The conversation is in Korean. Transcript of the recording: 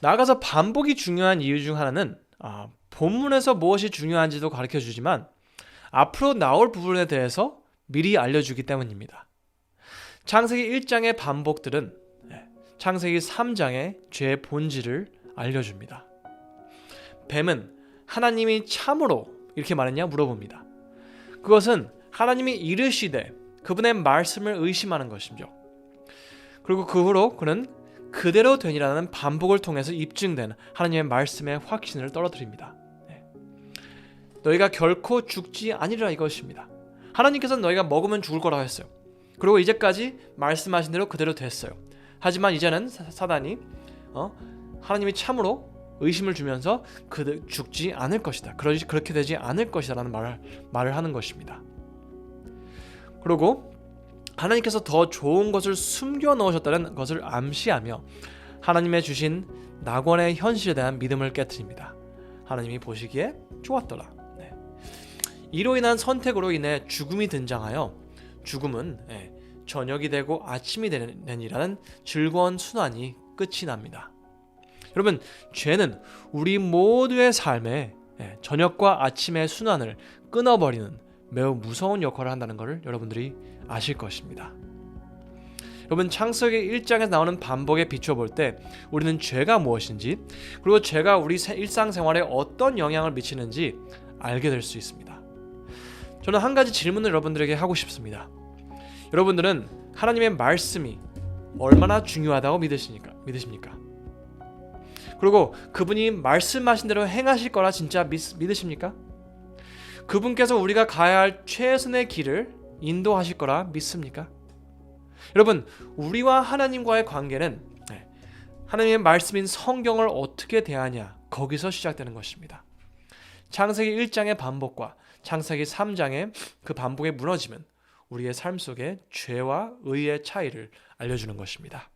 나아가서 반복이 중요한 이유 중 하나는 아, 본문에서 무엇이 중요한지도 가르쳐 주지만 앞으로 나올 부분에 대해서 미리 알려주기 때문입니다. 창세기 1장의 반복들은 예, 창세기 3장의 죄의 본질을 알려줍니다. 뱀은 하나님이 참으로 이렇게 말했냐 물어봅니다. 그것은 하나님이 이르시되 그분의 말씀을 의심하는 것이죠. 그리고 그 후로 그는 그대로 되니라는 반복을 통해서 입증된 하나님의 말씀의 확신을 떨어뜨립니다. 네. 너희가 결코 죽지 아니리라 이것입니다. 하나님께서는 너희가 먹으면 죽을 거라고 했어요. 그리고 이제까지 말씀하신 대로 그대로 됐어요. 하지만 이제는 사- 사단이 어? 하나님이 참으로 의심을 주면서 그 죽지 않을 것이다. 그러지 그렇게 되지 않을 것이다라는 말을 말을 하는 것입니다. 그리고 하나님께서 더 좋은 것을 숨겨 놓으셨다는 것을 암시하며 하나님의 주신 낙원의 현실에 대한 믿음을 깨뜨립니다. 하나님이 보시기에 좋았더라. 네. 이로 인한 선택으로 인해 죽음이 등장하여 죽음은 예, 저녁이 되고 아침이 되는이라는 즐거운 순환이 끝이 납니다. 여러분 죄는 우리 모두의 삶에 예, 저녁과 아침의 순환을 끊어버리는 매우 무서운 역할을 한다는 것을 여러분들이 아실 것입니다. 여러분 창세기 1장에서 나오는 반복에 비춰볼 때 우리는 죄가 무엇인지 그리고 죄가 우리 세- 일상생활에 어떤 영향을 미치는지 알게 될 수 있습니다. 저는 한 가지 질문을 여러분들에게 하고 싶습니다. 여러분들은 하나님의 말씀이 얼마나 중요하다고 믿으십니까? 믿으십니까? 그리고 그분이 말씀하신 대로 행하실 거라 진짜 믿, 믿으십니까? 그분께서 우리가 가야 할 최선의 길을 인도하실 거라 믿습니까? 여러분, 우리와 하나님과의 관계는 네, 하나님의 말씀인 성경을 어떻게 대하냐 거기서 시작되는 것입니다. 창세기 1장의 반복과 창세기 3장의 그 반복의 무너짐은 우리의 삶 속에 죄와 의의 차이를 알려주는 것입니다.